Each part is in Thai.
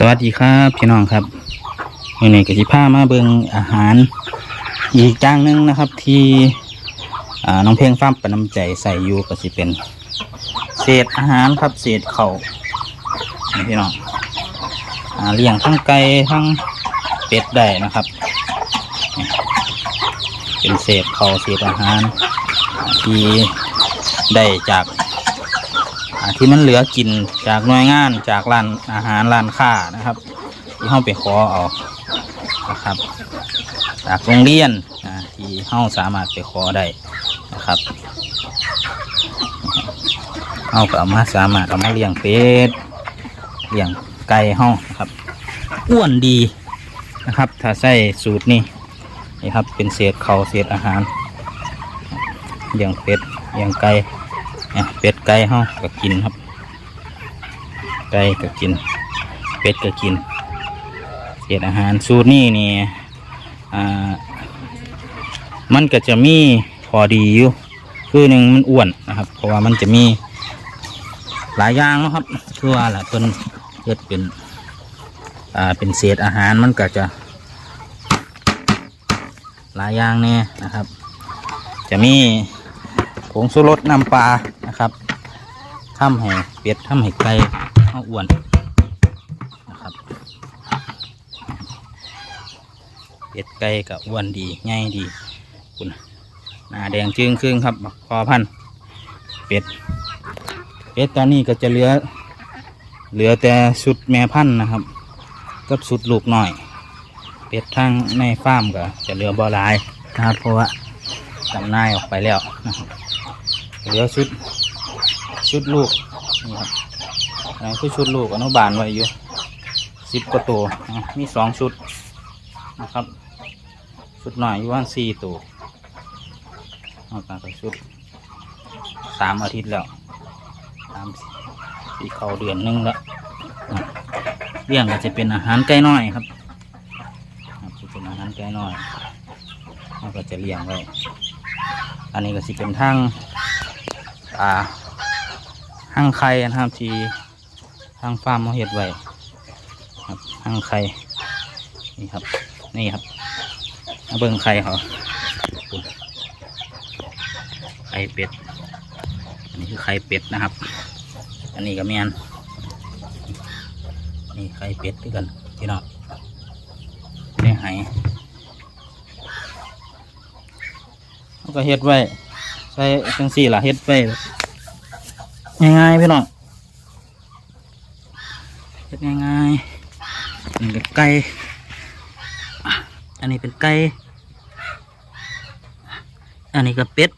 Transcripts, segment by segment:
สวัสดีครับพี่น้องครับวันนี้กสิพามาเบิงอาหาร อีกอย่างหนึ่งนะครับ ที่น้องเพ่งฟ้ามประนำใจใส่อยู่ก็สิเป็น เศษอาหารครับเศษเข่าพี่น้องอเลี้ยงทั้งไก่ทั้งเป็ดได้นะครับ เป็นเศษเข่าเศษอาหารที่ได้จาก ที่มันเหลือกินจากหน่วยงานจากร้านอาหารร้านค้านะครับที่เฮาไปขอเอานะครับ จากโรงเรียนอ่าที่เฮาสามารถไปขอได้นะครับเฮาก็เอามาสามารถเอามาเลี้ยงเป็ดเลี้ยงไก่เฮานะครับอ้วนดีนะครับ ถ้าใส่สูตรนี้นี่ครับเป็นเศษเขาเศษอาหารเลี้ยงเป็ดเลี้ยงไก่ อะเป็ดไก่เฮาก็กินครับ ไก่ก็กิน เป็ดก็กินเศษอาหารสูตรนี้นี่อ่ามันก็จะมีพอดีอยู่คือหนึ่งมันอ้วนนะครับ เพราะว่ามันจะมีหลายอย่างนะครับคือว่าแหละเพิ่นเฮ็ดเป็นอ่าเป็นเศษอาหารมันก็จะ หลายอย่างแน่นะครับ จะมีผงชูรสน้ำปลา ทำให้เป็ดทำให้ไก่เอาอ้วนนะครับ เป็ดไก่ก็อ้วนดีง่ายดีคุณหน้าแดงจึงครึ่งครับบักพอพันเป็ด เป็ดตอนนี้ก็จะเหลือ เหลือแต่ชุดแม่พันนะครับ กับชุดลูกหน่อย เป็ดทั้งในฟาร์มก็จะเหลือบ่หลายนะครับเพราะว่าจำหน่ายออกไปแล้วนะครับเหลือชุด ชุดลูกนี่ครับอันนี้คือชุดลูกอนุบาลไว้อยู่สิบกว่าตัวอะมีสองชุดนะครับ ชุดหน่อยอยู่ว่านสี่ตัวนอกจากชุดสามอาทิตย์แล้วสามสี่เขาเดือนหนึงแล้วนะเลี้ยงก็จะเป็นอาหารไก่น้อยครับจะเป็นอาหารไก่น้อยเราก็จะเลี้ยงไว้ อันนี้ก็สิเป็นทางอ่า ห้างไข่นะครับที่ทางฟาร์มเขาเห็ดไว้ครับห้างไข่นี่ครับ นี่ครับเบิ่งไข่เขาคุณไข่เป็ด อันนี้คือไข่เป็ดนะครับ อันนี้ก็แมนนี่ไข่เป็ดด้วยกันพี่น้องได้หายเขาก็เฮ็ดไว้ใส่จังสี่ล่ะเฮ็ดไป ง่ายๆพี่น้องเฮ็ดง่ายๆอันนี้ก็ไก่อันนี้เป็นไก่อันนี้ก็เป็ด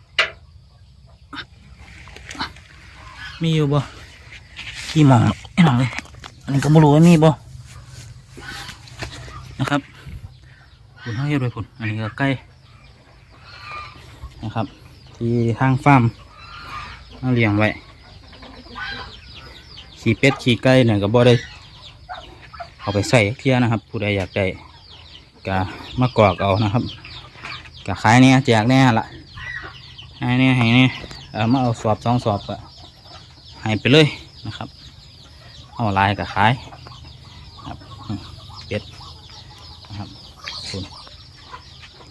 มีอยู่บ่ขี้หมองไอ้น้องเลยอันนี้ก็บ่รู้ว่ามีบ่นะครับคุณเขาเฮ็ดไว้คุณอันนี้ก็ไก่นะครับ ที่ทางฟาร์มเลี้ยงไว้ ขี่เป็ดขี่ไก่เนี่ยก็บ่ได้ เอาไปใส่เที่ยนะครับ ผู้ใดอยากได้ก็มากรอกเอานะครับก็ขายเนี่ยแจกเนี่ยละให้เนี่ยให้เนี่ยเอามาเอาสอบสองสอบก็ให้ไปเลยนะครับ เอาลายก็ขายครับเป็ดนะครับคุณ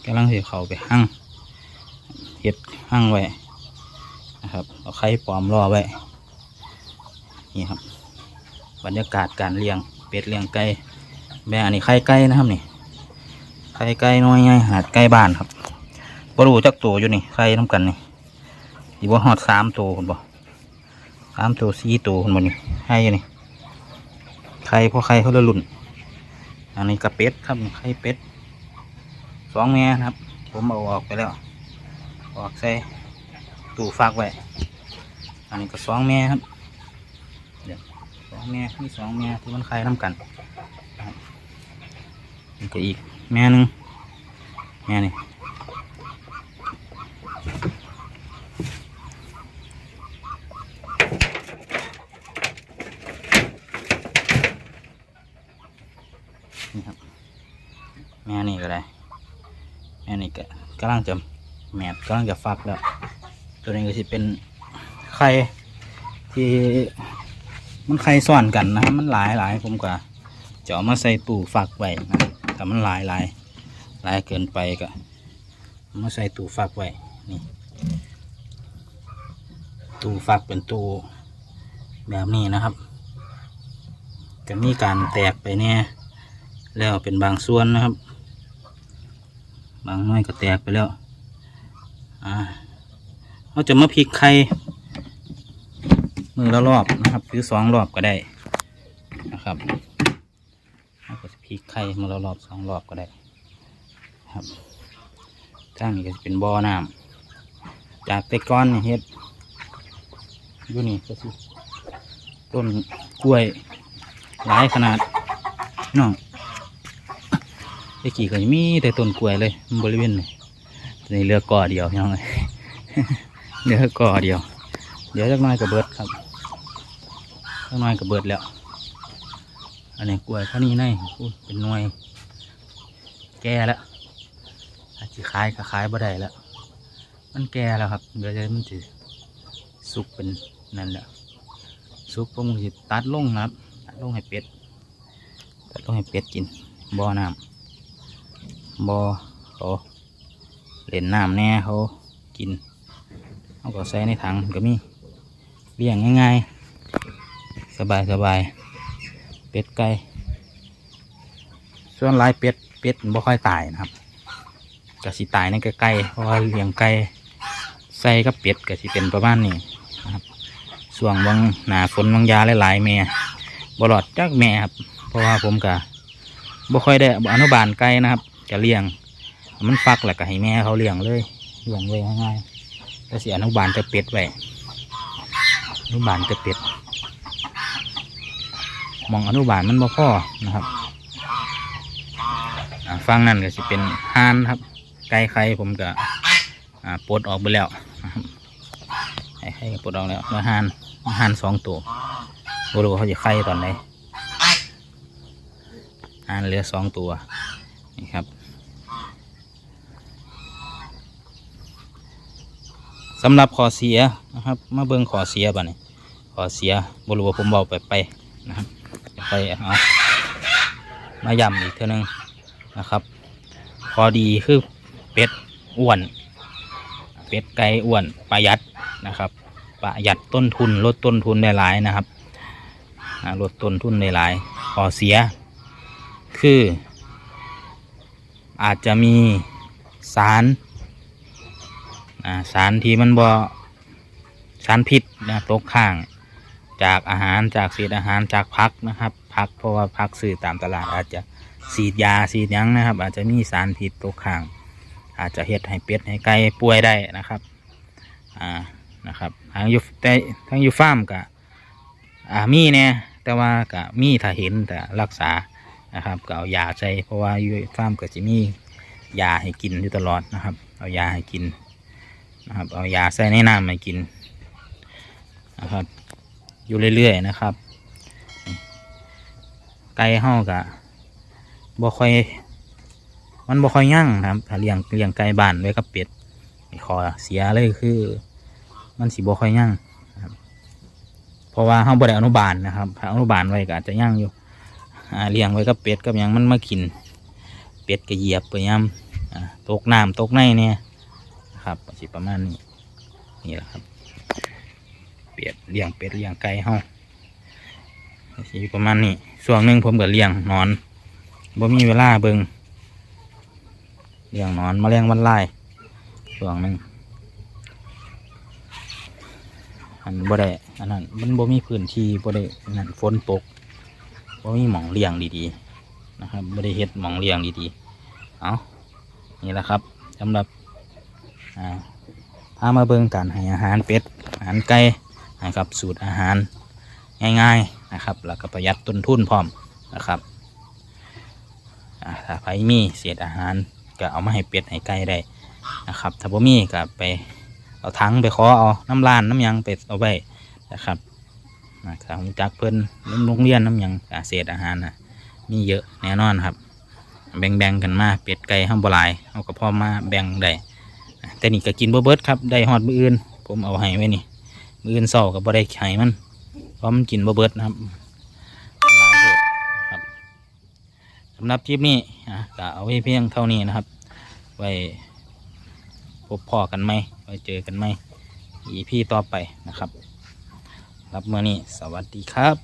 กำลังเสียเขาไปหั่งเห็ดห้างไว้นะครับเอาไข่ปลอมรอไว้ นี่ครับ บรรยากาศการเลี้ยงเป็ดเลี้ยงไก่แม่อันนี้ไข่ไก่นะครับนี่ไข่ไก่น้อยไงหาดไก่บ้านครับบรูจักตัวอยู่นี่ไข่น้ำกันนี่ดีว่าหอดสามตัวคุณบ่สามตัวสี่ตัวคุณบ่นี่ให้อยู่นี่ไข่พอไข่เขาละลุ่นอันนี้กระเป็ดครับไข่เป็ดสองแม่ครับ ผมเอาออกไปแล้วออกใส่ตู้ฝากไว้อันนี้ก็สองแม่ครับ องแม่มีสองแม่ที่มันคลายน้ำกันนี่ก็อีกแม่หนึ่งแม่นี่นี่ครับแม่นี่ก็ได้แม่นี่ก็กำลังจะแมบกำลังจะฟักแล้ว ตัวนี้ก็จะเป็นไข่ที่ มันไข่ซ้อนกันนะครับมันหลายหลายผมก็จะเอามาใส่ตู้ฝักไว้นะแต่มันหลายหลายหลายเกินไปก็มาใส่ตู้ฝักไว้นี่ตู้ฝักเป็นตู้แบบนี้นะครับก็มีการแตกไปเนี่ยแล้วเป็นบางส่วนนะครับ บางน้อยก็แตกไปแล้วอ่าเราจะมาพลิกไข่ มือละรอบนะครับ หรือสองรอบก็ได้นะครับเราก็จะพลิกไข่มือละรอบสองรอบก็ได้ครับข้างนี้ก็จะเป็นบ่อน้ำจากแต่ก้อนเฮ็ดอยู่นี่ก็คือต้นกล้วยหลายขนาดพี่น้องไอ้กี่ก็ยังมีแต่ต้นกล้วยเลยบริเวณนี่นี่เลือกก่อเดียวพี่น้องเลยเลือกก่อเดียว เดี๋ยวจักหน้อยก็เบิดครับ จักหน้อยก็เบิดแล้ว อันนี้กล้วยข้านี้ในเป็นหน่วย แก่แล้วอาจจะขายก็ขายบ่ได้แล้ว มันแก่แล้วครับ เดี๋ยวจะมันจะสุกเป็นนั่นแหละสุกผมจะตัดลงนะครับ ตัดลงให้เป็ด ตัดลงให้เป็ดกิน บ่อน้ำบ่อเขาเล่นน้ำแน่เขากิน เขาก็ใส่ในถังก็มีเลี้ยงง่ายๆ สบายสบายเป็ดไก่ส่วนลายเป็ดเป็ดบ่ค่อยตายนะครับก็สิตายในใกล้ๆเพราะว่าเลี้ยงไก่ใส่กับเป็ดก็สิเป็นประมาณนี้นะครับส่วงบางหนาฝนบางยาหลายๆแม่บลอดจักแม่ครับเพราะว่าผมก็บ่ค่อยได้อนุบาลไก่นะครับจะเลี้ยง มันฟักแหล้วก็ให้แม่เขาเลี้ยงเลยเลี้ยงเลยง่ายๆแต่สิอนุบาลจะเป็ดไว้อนุบาลจะเป็ด มองอนุบาลมันบ่พอนะครับฟังนั่นก็จะเป็นห่านครับ ไก่ไข่ผมก็ปลดออกไปแล้วไก่ไข่ปลดออกแล้วแล้วห่านห่านสองตัวบรู้เขาจะไข่ตอนไหนห่านเหลือสองตัวนี่ครับสำหรับขอเสียนะครับ มาเบิ่งขอเสียบ่เนี่ยขอเสียบรู้ว่าผมเบาไปไปนะครับ ไปเอามายำอีกเท่านึงนะครับ พอดีคือเป็ดอ้วน เป็ดไก่อ้วนประหยัดนะครับประหยัดต้นทุนลดต้นทุนได้หลายนะครับลดต้นทุนได้หลายขอเสีย คือ อาจจะมีสารสารที่มันบ่สารพิษนะตกข้าง จากอาหารจากเศษอาหารจากพักนะครับพักเพราะว่าพักซื้อตามตลาดอาจจะสีดยาสีดยังนะครับ อาจจะมีสารพิษตกค้าง อาจจะเฮ็ดให้เป็ดให้ไก่ป่วยได้นะครับอ่านะครับทางอยูแต่ทางยูฟาร์มกะอ่ามีเนี่ยแต่ว่ากะมีถ้าเห็นแต่รักษานะครับก็เอายาใส่เพราะว่าอยูฟาร์มก็จะมียาให้กินอยู่ตลอดนะครับ เอายาให้กินนะครับเอายาใส่ในน้ำให้กินนะครับ อยู่เรื่อย ๆ นะครับ ไก่เฮากะบ่ค่อยมันบ่ค่อยยั่งนะครับถ้าเลี้ยงเลี้ยงไก่บ้านไว้กับเป็ดไอ้ขอเสียเลยคือ มันสิบ่ค่อยยั่งเพราะว่าเฮาบ่ได้อนุบาลนะครับถ้าอนุบาลไว้ก็อาจจะยั่งอยู่เลี้ยงไว้กับเป็ดกับยังมันมากิน เป็ดก็เหยียบไปยามอ่าตกน้ำตกในเนี่ยครับสิประมาณนี้นี่แหละครับ เป็ดเลี้ยงเป็ดเลี้ยงไก่เฮาก็สิประมาณนี้ช่วงหนึ่งผมก็เลี้ยงนอนบ่มีเวลาเบิงเลี้ยงนอนแมลงวันไล่ช่วงหนึ่งอันบ่ได้อันนั้นมันบ่มีพื้นที่บ่ได้อันนั่นฝนตกบ่มีหมองเลี้ยงดีๆนะครับบ่ได้เฮ็ดหมองเลี้ยงดีๆเอานี่แหละครับสำหรับอ่าพามาเบิ่งการให้อาหารเป็ดอาหารไก่ นะครับ สูตรอาหารง่ายๆนะครับ แล้วก็ประหยัดต้นทุนพร้อมนะครับถ้าใครมีเศษอาหารก็เอามาให้เป็ดให้ไก่ได้นะครับ ถ้าบ่มีก็ไปเอาถังไปขอเอาน้ำร้านน้ำยังไปเอาไว้นะครับนะครับจักเพิ่อนโรงเรียนน้ำยังเศษอาหารนะมีเยอะแน่นอนครับ แบ่งๆกันมาเป็ดไก่ห้ามบลายเอาก็พอมาแบ่งได้แต่นี่ก็กินบ่เบิดครับได้ฮอดมืออื่น ผมเอาให้ไว้นี่ มืออื่นเช้ากับ่ได้ไข่มันเพราะมันกินบ่เบิดนะครับหลายโพดครับสำหรับคลิปนี้อะก็เอาไว้เพียงเท่านี้นะครับ ไว้พบพ่อกันไหมไว้เจอกันไหมอีพี่ต่อไปนะครับ รับเมื่อนี้สวัสดีครับ